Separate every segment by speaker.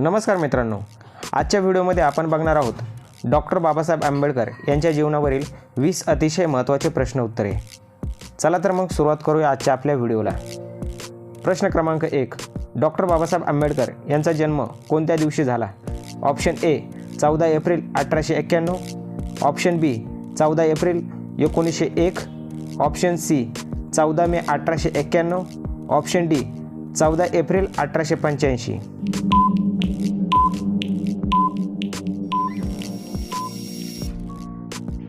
Speaker 1: नमस्कार मित्रांनो. आजच्या व्हिडिओमध्ये आपण बघणार आहोत डॉक्टर बाबासाहेब आंबेडकर यांच्या जीवनावरील वीस अतिशय महत्त्वाचे प्रश्न उत्तरे. चला तर मग सुरुवात करूया आजच्या आपल्या व्हिडिओला. प्रश्न क्रमांक एक डॉक्टर बाबासाहेब आंबेडकर यांचा जन्म कोणत्या दिवशी झाला? ऑप्शन ए चौदा एप्रिल अठराशे एक्क्याण्णव. ऑप्शन बी चौदा एप्रिल एकोणीसशे एक. ऑप्शन सी चौदा मे अठराशे एक्क्याण्णव. ऑप्शन डी चौदा एप्रिल अठराशे पंच्याऐंशी.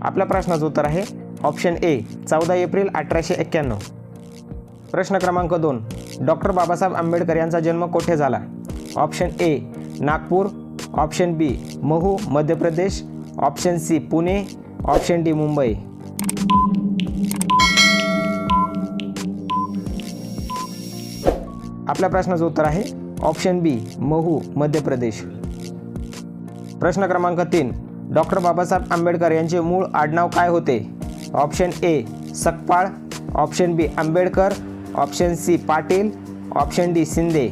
Speaker 1: आपल्या प्रश्नाचं उत्तर आहे. ऑप्शन ए चौदा एप्रिल अठराशे एक्क्याण्णव. प्रश्न क्रमांक दोन डॉक्टर बाबासाहेब आंबेडकर यांचा जन्म कोठे झाला? Option A Nagpur. Option B Mhow Madhya Pradesh. Option C Pune. Option D Mumbai. आपल्या प्रश्नाचं उत्तर आहे. ऑप्शन बी महू मध्य प्रदेश. प्रश्न क्रमांक तीन डॉक्टर बाबासाहेब आंबेडकर यांचे मूळ आडनाव काय होते? Option A Sakpal. Option B Ambedkar. Option C Patil. Option D Shinde.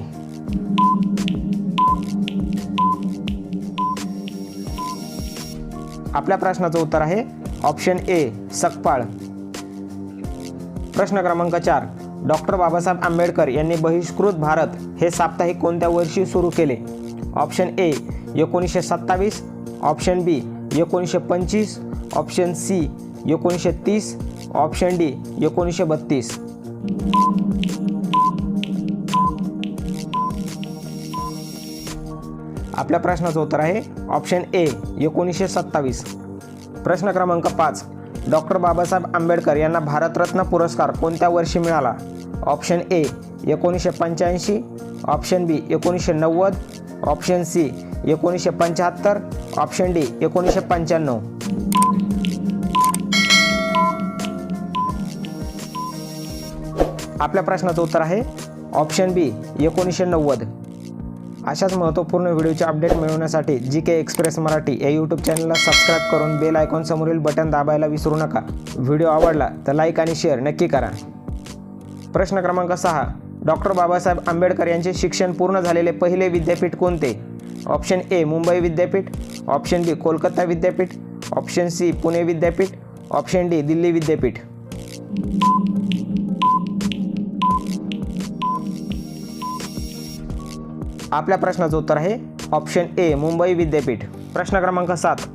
Speaker 1: आपल्या प्रश्नाचं उत्तर आहे ऑप्शन ए सकपाळ. प्रश्न क्रमांक चार डॉक्टर बाबासाहेब आंबेडकर यांनी बहिष्कृत भारत हे साप्ताहिक कोणत्या वर्षी सुरू केले? ऑप्शन ए एकोणीसशे सत्तावीस. ऑप्शन बी एकोणीसशे पंचवीस. ऑप्शन सी एकोणीसशे तीस. ऑप्शन डी एकोणीसशे बत्तीस. आपल्या प्रश्नाचं उत्तर आहे ऑप्शन ए एकोणीसशे सत्तावीस. प्रश्न क्रमांक पाच डॉक्टर बाबासाहेब आंबेडकर यांना भारतरत्न पुरस्कार कोणत्या वर्षी मिळाला? ऑप्शन ए एकोणीसशे पंच्याऐंशी. ऑप्शन बी एकोणीसशे नव्वद. ऑप्शन सी एकोणीसशे पंच्याहत्तर ऑप्शन डी एकोणीसशे पंच्याण्णव. आपल्या प्रश्नाचं उत्तर आहे ऑप्शन बी एकोणीसशे नव्वद. अशाच महत्त्वपूर्ण व्हिडिओचे अपडेट मिळवण्यासाठी जी के एक्सप्रेस मराठी या यूट्यूब चॅनलला सबस्क्राईब करून बेल आयकॉन समोरील बटन दाबायला विसरू नका. व्हिडिओ आवडला तर लाईक आणि शेअर नक्की करा. प्रश्न क्रमांक सहा डॉक्टर बाबासाहेब आंबेडकर यांचे शिक्षण पूर्ण झालेले पहिले विद्यापीठ कोणते? ऑप्शन ए मुंबई विद्यापीठ ऑप्शन बी कोलकाता विद्यापीठ ऑप्शन सी पुणे विद्यापीठ ऑप्शन डी दिल्ली विद्यापीठ. आपल्या प्रश्नाचं उत्तर आहे ऑप्शन ए मुंबई विद्यापीठ. प्रश्न क्रमांक सात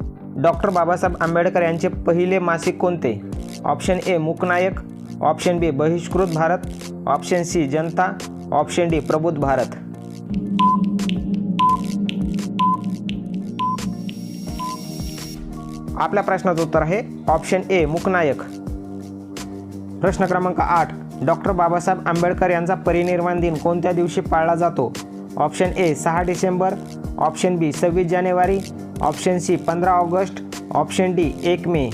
Speaker 1: डॉक्टर बाबासाहेब आंबेडकर यांचे पहिले मासिक कोणते? Option A Mooknayak option B Bahishkrit Bharat option C Janata option D Prabuddha Bharat. आपल्या प्रश्नाचं उत्तर आहे ऑप्शन ए मुकनायक. प्रश्न क्रमांक आठ डॉक्टर बाबासाहेब आंबेडकर यांचा परिनिर्वाण दिन कोणत्या दिवशी पाळला जातो? ऑप्शन ए सहा डिसेंबर. ऑप्शन बी सव्वीस जानेवारी. ऑप्शन सी पंधरा ऑगस्ट. ऑप्शन डी एक मे.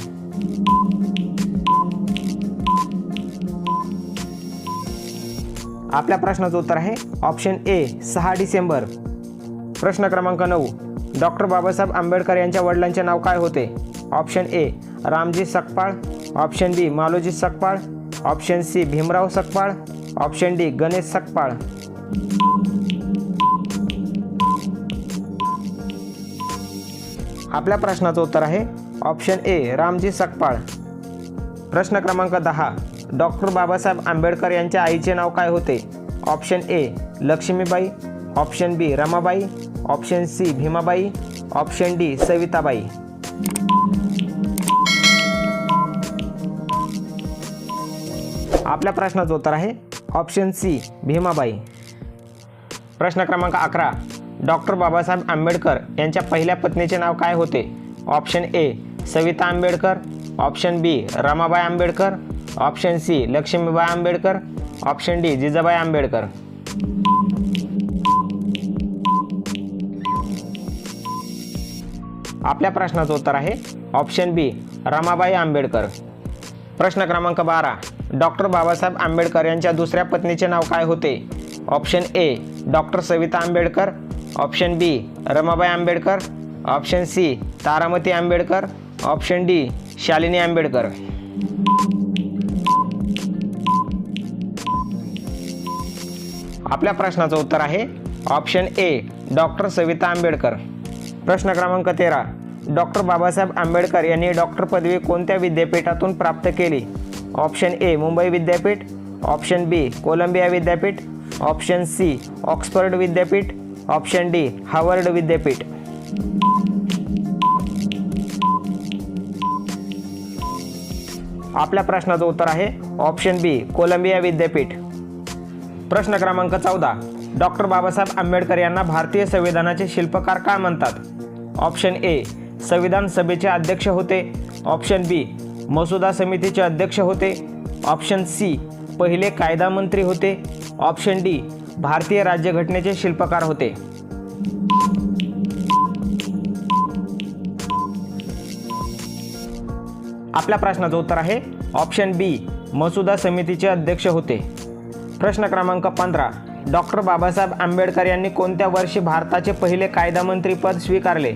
Speaker 1: आपल्या प्रश्नाचं उत्तर आहे ऑप्शन ए सहा डिसेंबर. प्रश्न क्रमांक नऊ डॉक्टर बाबासाहेब आंबेडकर यांच्या वडिलांचे नाव काय होते? Option A Ramji Sakpal. Option B Maloji Sakpal. Option C Bhimrao Sakpal. Option D Ganesh Sakpal. आपल्या प्रश्नाचं उत्तर आहे ऑप्शन ए रामजी सकपाळ. प्रश्न क्रमांक दहा डॉक्टर बाबासाहेब आंबेडकर यांच्या आईचे नाव काय होते? Option A Lakshmibai. Option B Ramabai. Option C Bhimabai. Option D Savitabai. आपल्या प्रश्नाचं उत्तर आहे ऑप्शन सी भीमाबाई. प्रश्न क्रमांक अकरा डॉक्टर बाबासाहेब आंबेडकर यांच्या पहिल्या पत्नीचे नाव काय होते? Option A Savita Ambedkar option B Ramabai Ambedkar option C Lakshmibai Ambedkar option D Jijabai Ambedkar. आपल्या प्रश्नाचं उत्तर आहे ऑप्शन बी रमाबाई आंबेडकर. प्रश्न क्रमांक बारा डॉक्टर बाबासाहेब आंबेडकर यांच्या दुसऱ्या पत्नीचे नाव काय होते? Option A doctor Savita Ambedkar. Option B Ramabai Ambedkar. Option C Taramati Ambedkar. Option D Shalini Ambedkar. आपल्या प्रश्नाचं उत्तर आहे option A doctor Savita Ambedkar. प्रश्न क्रमांक तेरा डॉक्टर बाबासाहेब आंबेडकर यांनी डॉक्टर पदवी कोणत्या विद्यापीठातून प्राप्त केली? ऑप्शन ए मुंबई विद्यापीठ ऑप्शन बी कोलंबिया विद्यापीठ ऑप्शन सी ऑक्सफर्ड विद्यापीठ ऑप्शन डी हार्वर्ड विद्यापीठ. आपल्या प्रश्नाचं उत्तर आहे ऑप्शन बी कोलंबिया विद्यापीठ. प्रश्न क्रमांक चौदा डॉक्टर बाबासाहेब आंबेडकर यांना भारतीय संविधानाचे शिल्पकार काय म्हणतात? ऑप्शन ए संविधान सभेचे अध्यक्ष होते. ऑप्शन बी मसुदा समितीचे अध्यक्ष होते. ऑप्शन सी पहिले कायदा मंत्री होते. ऑप्शन डी भारतीय राज्यघटनेचे शिल्पकार होते. आपल्या प्रश्नाचं उत्तर आहे ऑप्शन बी मसुदा समितीचे अध्यक्ष होते. प्रश्न क्रमांक पंधरा डॉक्टर बाबासाहेब आंबेडकर यांनी कोणत्या वर्षी भारताचे पहिले कायदामंत्री पद स्वीकारले?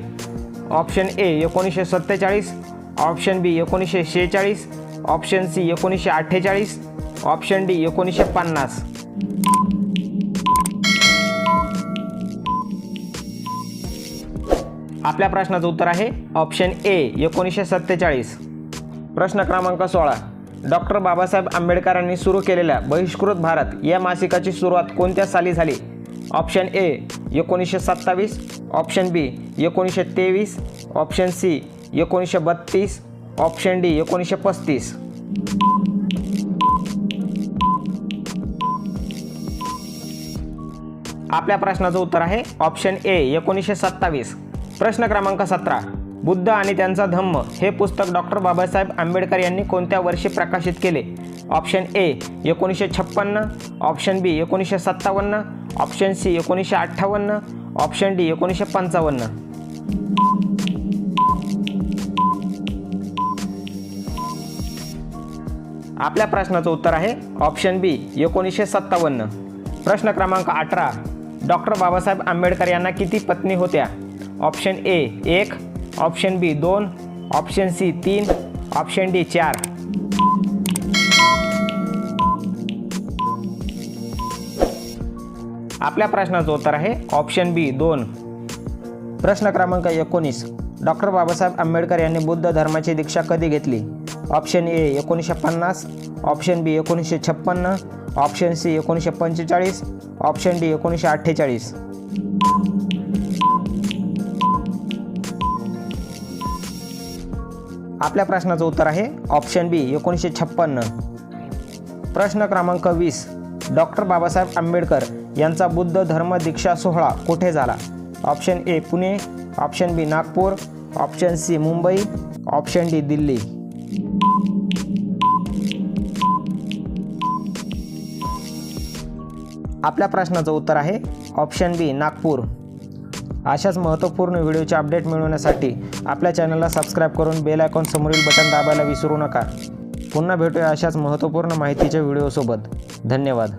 Speaker 1: ऑप्शन ए एकोणीसशे सत्तेचाळीस ऑप्शन बी एकोणीसशे शेहेचाळीस ऑप्शन सी एकोणीसशे अठ्ठेचाळीस ऑप्शन डी एकोणीसशे पन्नास. आपल्या प्रश्नाचं उत्तर आहे ऑप्शन ए एकोणीसशे सत्तेचाळीस. प्रश्न क्रमांक सोळा. डॉक्टर बाबासाहेब आंबेडकरांनी सुरू केलेल्या बहिष्कृत भारत या मासिकाची सुरुवात कोणत्या साली झाली? ऑप्शन ए एकोणीसशे सत्तावीस ऑप्शन बी एकोणीसशे तेवीस ऑप्शन सी एकोणीसशे बत्तीस ऑप्शन डी एकोणीसशे पस्तीस. आपल्या प्रश्नाचं उत्तर आहे ऑप्शन ए एकोणीसशे सत्तावीस. प्रश्न क्रमांक सतरा. बुद्ध आणि त्यांचा धम्म हे पुस्तक डॉक्टर बाबासाहेब आंबेडकर यांनी कोणत्या वर्षी प्रकाशित केले? ऑप्शन ए एकोणीसशे छप्पन्न ऑप्शन बी एकोणीसशे सत्तावन्न ऑप्शन सी एकोणीसशे अठ्ठावन्न ऑप्शन डी एकोणीसशे पंचावन्न. आपल्या प्रश्नाचं उत्तर आहे ऑप्शन बी एकोणीसशे सत्तावन्न. प्रश्न क्रमांक अठरा डॉक्टर बाबासाहेब आंबेडकर यांना किती पत्नी होत्या? ऑप्शन ए एक. ऑप्शन बी दोन. ऑप्शन सी तीन. ऑप्शन डी चार. आपल्या प्रश्नाचं उत्तर आहे ऑप्शन बी दोन. प्रश्न क्रमांक एकोणीस डॉक्टर बाबासाहेब आंबेडकर यांनी बुद्ध धर्माची दीक्षा कधी घेतली? ऑप्शन ए एकोणीसशे पन्नास ऑप्शन बी एकोणीसशे छप्पन्न ऑप्शन सी एकोणीसशे पंचेचाळीस ऑप्शन डी एकोणीसशे अठ्ठेचाळीस. आपल्या प्रश्नाचं उत्तर आहे ऑप्शन बी एकोणीसशे छप्पन्न. प्रश्न क्रमांक वीस डॉक्टर बाबासाहेब आंबेडकर यांचा बुद्ध धर्म दीक्षा सोहळा कुठे झाला? Option A Pune option B Nagpur option C Mumbai option D Delhi. आपल्या प्रश्नाचं उत्तर आहे ऑप्शन बी नागपूर. अशाच महत्त्वपूर्ण व्हिडिओचे अपडेट मिळवण्यासाठी आपल्या चॅनलला सबस्क्राईब करून बेल आयकॉन समोरील बटन दाबायला विसरू नका. पुन्हा भेटूया अशाच महत्त्वपूर्ण माहितीच्या व्हिडिओसोबत. धन्यवाद.